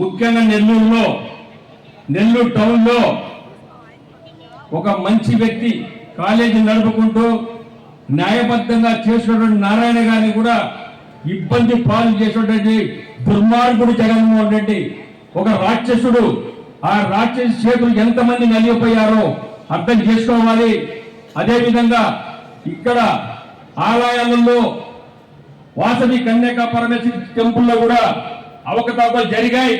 ముఖ్యంగా నెల్లూరులో నెల్లూరు టౌన్లో ఒక మంచి వ్యక్తి కాలేజీ నడుపుకుంటూ న్యాయబద్ధంగా చేసినటువంటి నారాయణ గారిని కూడా ఇబ్బంది పాలు చేసినటువంటి దుర్మార్గుడు జగన్మోహన్ రెడ్డి. ఒక రాక్షసుడు. ఆ రాక్షస చేతులు ఎంతమంది నలిగిపోయారో అర్థం చేసుకోవాలి. అదేవిధంగా ఇక్కడ ఆలయాలలో వాసవి కన్యాక పరమేశ్వరి టెంపుల్లో కూడా అవకతవకలు జరిగాయి.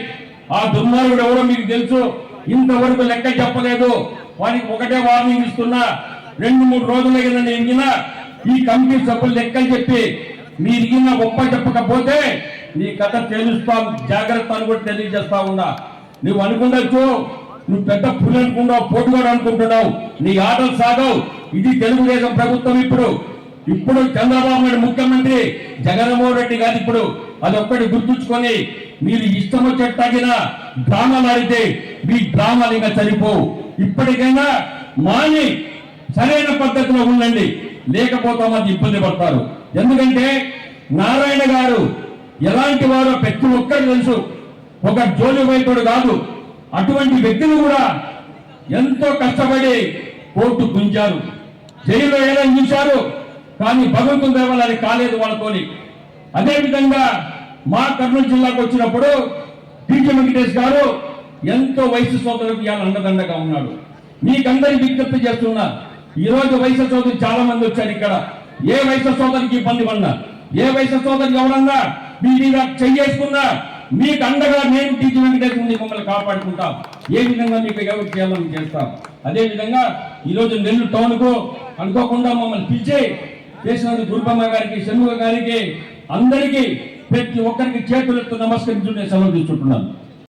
ఆ దుర్మార్గుడు ఎవరో మీకు తెలుసు. ఇంతవరకు లెక్క చెప్పలేదు. వారికి ఒకటే వార్నింగ్ ఇస్తున్నా. రెండు మూడు రోజుల కింద ఎంగిన ఈ కమిటీ సభ్యులు లెక్కలు చెప్పి మీరు ఇగిన గొప్ప చెప్పకపోతే నీ కథ తెలుస్తాం జాగ్రత్త అని కూడా తెలియజేస్తా ఉన్నా. నువ్వు అనుకుండొచ్చు నువ్వు పెద్ద పులి అనుకున్నావు పోటుగాడు అనుకుంటున్నావు. నీ ఆటలు సాగవు. ఇది తెలుగుదేశం ప్రభుత్వం ఇప్పుడు. ఇప్పుడు చంద్రబాబు నాయుడు ముఖ్యమంత్రి జగన్మోహన్ రెడ్డి గారు ఇప్పుడు అదొక్కటి గుర్తుంచుకొని మీరు ఇష్టం వచ్చేట్టు తగిన డ్రామాలు ఆడితే మీ డ్రామాలు ఇంకా సరిపోవు ఇప్పటికైనా మాని సరైన పద్ధతిలో ఉండండి. లేకపోతే అది ఇబ్బంది పడతారు. ఎందుకంటే నారాయణ గారు ఎలాంటి వారో ప్రతి ఒక్కరు తెలుసు. ఒక జోలి వైపుడు కాదు. అటువంటి వ్యక్తులు కూడా ఎంతో కష్టపడి కోర్టు గుంజారు. జైల్లో ఎలా చూశారు. కానీ భగవంతుని దేవాలయం అది కాలేదు వాళ్ళతోని. అదేవిధంగా మా కర్నూలు జిల్లాకు వచ్చినప్పుడు టీజీ వెంకటేష్ గారు ఎంతో వయసు సోదరులకు ఇవాళ అండదండగా ఉన్నాడు. మీకందరి విజ్ఞప్తి చేస్తున్నా ఈరోజు వయసు సోదరు చాలా మంది వచ్చారు ఇక్కడ. ఏ వయసు సోదరికి ఇబ్బంది పడినా ఏ వయసు సోదరికి ఎవరన్నా మీ మీద చెయ్యేసుకున్నా మీకు అండగా నేను టీజీ వెంకటేష్ ముందు మమ్మల్ని కాపాడుకుంటాం. ఏ విధంగా మీకు ఎవరు చేయాలని చేస్తాం. అదేవిధంగా ఈరోజు నెల్లు టౌన్కు నెల్లూరు అనుకోకుండా మమ్మల్ని పిలిచి చేసినందుకు దుర్గమ్మ గారికి షణ్ముఖ గారికి అందరికీ ప్రతి ఒక్కరికి చేతులెత్తు నమస్కరించుకునే సెలవు తీసుకుంటున్నాను.